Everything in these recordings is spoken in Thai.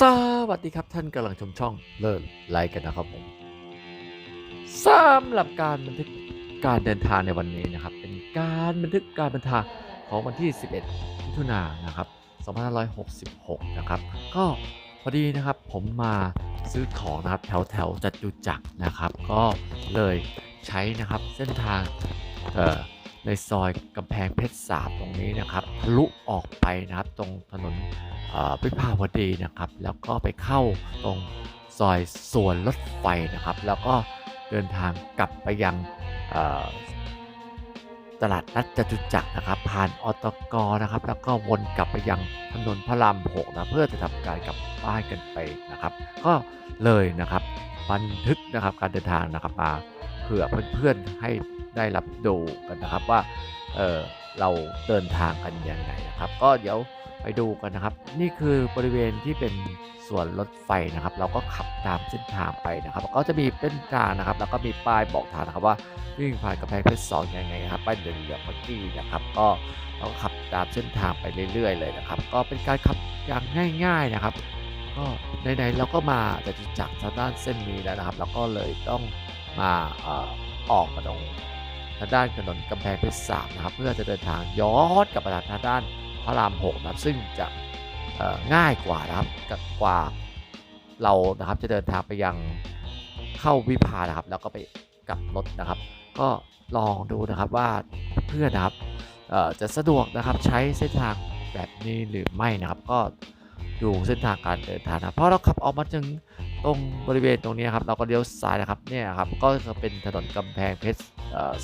สวัสดีครับท่านกำลังชมช่องเลิศไลค์กันนะครับผมสำหรับการบันทึกการเดินทางในวันนี้นะครับ เป็นการบันทึกการเดินทางของวันที่ 11มิถุนายนนะครับ 2566 นะครับ ก็พอดีนะครับผมมาซื้อของนะครับแถวแถวๆจตุจักรนะครับ ก็เลยใช้นะครับเส้นทางเอ่อ ในซอยกำแพงเพชรสามตรงนี้นะครับทะลุออกไปนะครับตรงถนนวิภาวดีนะครับ แล้วก็ไปเข้าตรงซอยสวนรถไฟนะครับ แล้วก็เดินทางกลับไปยังตลาดนัดจตุจักรนะครับ ผ่านอตกนะครับ แล้วก็วนกลับไปยังถนนพระรามหกนะเพื่อจะทำการกลับบ้านกันไปนะครับ ก็เลยนะครับบันทึกนะครับการเดินทางนะครับมา เผื่อเพื่อนๆให้ได้รับดูกันนะครับว่าเเราเดินทางกันยังไงนะครับ ก็เดี๋ยวไปดูกันนะครับ นี่คือบริเวณที่เป็นสวนรถไฟนะครับ เราก็ขับตามเส้นทางไปนะครับ ก็จะมีเป็นทางนะครับ แล้วก็มีป้ายบอกทางนะครับว่าวิ่งผ่านกำแพงเพชรสองยังไงครับป้ายเหลืองๆเมื่อกี้นะครับ ก็เราก็ขับตามเส้นทางไปเรื่อย ๆ เลยนะครับ ก็เป็นการขับอย่างง่าย ๆนะครับ ก็ไหนๆเราก็มาจะจักรทางด้านเส้นนี้แล้วนะครับแล้วก็เลยต้อง มาออกมาตรงทางด้านถนนกำแพงเพชรสามนะครับเพื่อจะเดินทางย้อนกลับมาทางด้านพระราม6นะครับซึ่งจะง่ายกว่านะครับกว่าเรานะครับจะเดินทางไปยังเข้าวิภานะครับ แล้วก็ไปกลับรถนะครับ ก็ลองดูนะครับว่าเพื่อนนะครับจะสะดวกนะครับใช้เส้นทางแบบนี้หรือไม่นะครับ ก็ดูเส้นทางการเดินทางนะเพราะเราขับออกมาถึง ตรงบริเวณตรงนี้ครับเราก็เลี้ยวซ้ายนะครับเนี่ยครับก็จะเป็นถนนกำแพงเพชร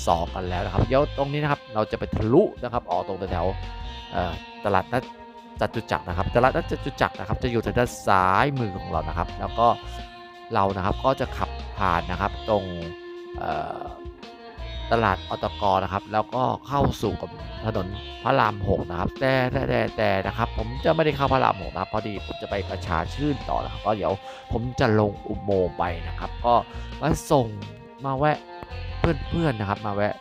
สองกันแล้วนะครับเดี๋ยวตรงนี้นะครับเราจะไปทะลุนะครับออกตรงแถวตลาดนัดจตุจักรนะครับตลาดนัดจตุจักรนะครับ จะอยู่ทางด้านซ้ายมือของเรานะครับ แล้วก็เรานะครับก็จะขับผ่านนะครับตรง ตลาดอตกนะครับ แล้วก็เข้าสู่กับถนนพระรามหกนะครับแต่แต่แต่แต่นะครับ ผมจะไม่ได้เข้าพระรามหกนะครับพอดีผมจะไปประชาชื่นต่อนะครับก็เดี๋ยวผมจะลงอุโมงค์ไปนะครับ ก็มาส่งมาแวะเพื่อนๆนะครับ มาแวะ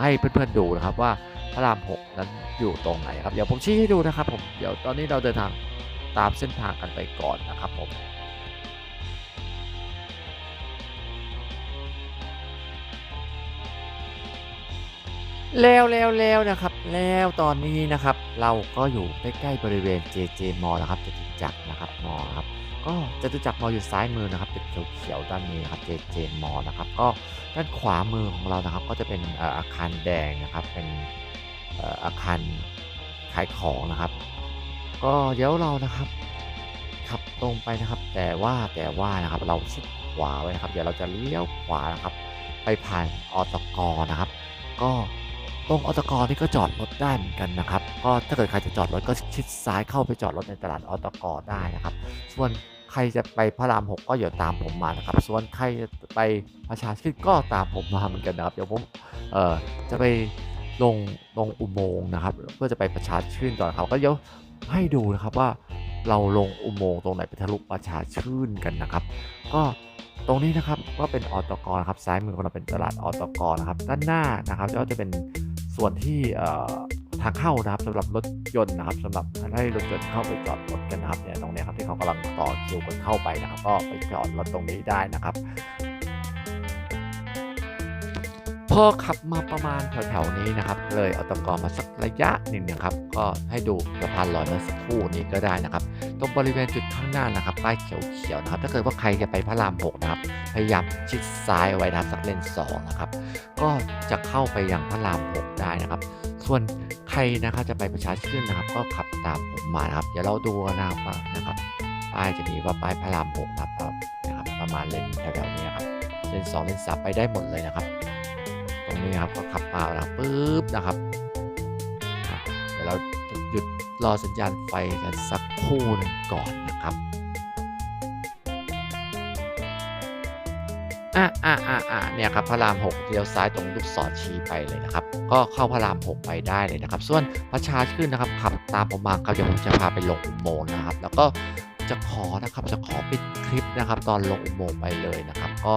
ให้เพื่อนๆดูนะครับว่าพระราม6นั้นอยู่ตรงไหนครับเดี๋ยวผมชี้ให้ดูนะครับ ผมเดี๋ยวตอนนี้เราเดินทางตามเส้นทางกันไปก่อนนะครับผม แล้วแล้วแล้วนะครับ แล้วตอนนี้นะครับ เราก็อยู่ใกล้ๆบริเวณ JJ m นะครับจตุจักรนะครับมอครับ ก็จตุจักรมออยู่ซ้ายมือนะครับเป็นเขียวๆด้านนี้นะครับ JJ m นะครับ ก็ด้านขวามือของเรานะครับ ก็จะเป็นอาคารแดงนะครับ เป็นเอ่ออาคารขายของนะครับ ก็เดี๋ยวเรานะครับขับตรงไปนะครับ แต่ว่าแต่ว่านะครับเราชิดขวาไว้นะครับ เดี๋ยวเราจะเลี้ยวขวานะครับ ไปผ่านอตกนะครับ ก็ ตรงอตกนี่ก็จอดรถได้เหมือนกันนะครับ ก็ถ้าเกิดใครจะจอดรถก็ชิดซ้ายเข้าไปจอดรถในตลาดอตกได้นะครับ ส่วนใครจะไปพระรามหกก็อย่าตามผมมานะครับ ส่วนใครจะไปประชาชื่นก็ตามผมมาเหมือนกันนะครับ เดี๋ยวผมเอ่อจะไปลงลงอุโมงค์นะครับ เพื่อจะไปประชาชื่นต่อนครับ ก็เดี๋ยวให้ดูนะครับว่าเราลงอุโมงค์ตรงไหนไปทะลุประชาชื่นกันนะครับ ก็ตรงนี้นะครับก็เป็นอตกนะครับซ้ายมือของเราเป็นตลาดอตกรนะครับ ด้านหน้านะครับก็จะเป็น ส่วนที่ทางเข้านะครับสำหรับรถยนต์นะครับสำหรับให้รถยนต์เข้าไปจอดรถกันนะครับเนี่ยตรงนี้ครับที่เขากำลังต่อคิวกันเข้าไปนะครับ ก็ไปจอดรถตรงนี้ได้นะครับ พอขับมาประมาณแถวๆนี้นะครับ เลยเอาตกอมาสักระยะหนึ่งนะครับ ก็ให้ดูสะพานลอยเมื่อสักครู่นี้ก็ได้นะครับ ตรงบริเวณจุดข้างหน้านะครับป้ายเขียวๆนะครับ ถ้าเกิดว่าใครจะไปพระราม6นะครับ พยายามชิดซ้ายเอาไว้นะครับสักเลนสองนะครับ ก็จะเข้าไปยังพระราม6ได้นะครับ ส่วนใครนะครับจะไปประชาชื่นนะครับ ก็ขับตามผมมานะครับ เดี๋ยวเราดูกันนะครับว่านะครับป้ายจะมีว่าป้ายพระราม6นะครับนะครับ ประมาณเลนแถวๆนี้ครับเลนสองเลนสามไปได้หมดเลยนะครับ ตรงนี้ครับก็ขับมาแล้วปุ๊บนะครับเดี๋ยวเราหยุดรอสัญญาณไฟกันสักครู่หนึงก่อนนะครับอะอะอะอะเนี่ยครับพระราม6เลี้ยวซ้ายตรงลูกศรชี้ไปเลยนะครับ ก็เข้าพระราม 6 ไปได้เลยนะครับ ส่วนประชาชื่นนะครับขับตามผมมาครับเดี๋ยวผมจะพาไปลงอุโมงค์นะครับ แล้วก็จะขอนะครับจะขอปิดคลิปนะครับ ตอนลงอุโมงค์ไปเลยนะครับ ก็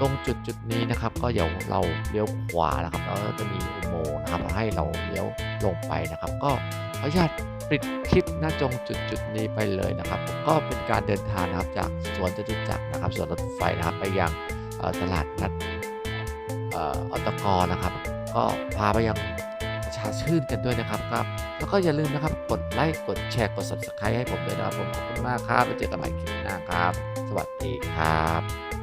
ตรงจุดจุดนี้นะครับ ก็เดี๋ยวเราเลี้ยวขวานะครับแล้วจะมีอุโมงค์นะครับให้เราเลี้ยวลงไปนะครับ ก็ขออนุญาตปิดคลิปณจงจุดจุดนี้ไปเลยนะครับผมก็เป็นการเดินทางนะครับจากสวนจตุจักรนะครับสวนรถไฟนะครับไปยังตลาดนัดอ่ออตกรนะครับ ก็พาไปยังประชาชื่นกันด้วยนะครับครับ แล้วก็อย่าลืมนะครับกดไลค์กดแชร์กด subscribe ให้ผมด้วยนะครับผมขอบคุณมากครับไว้เจอกันใหม่คลิปหน้าครับ สวัสดีครับ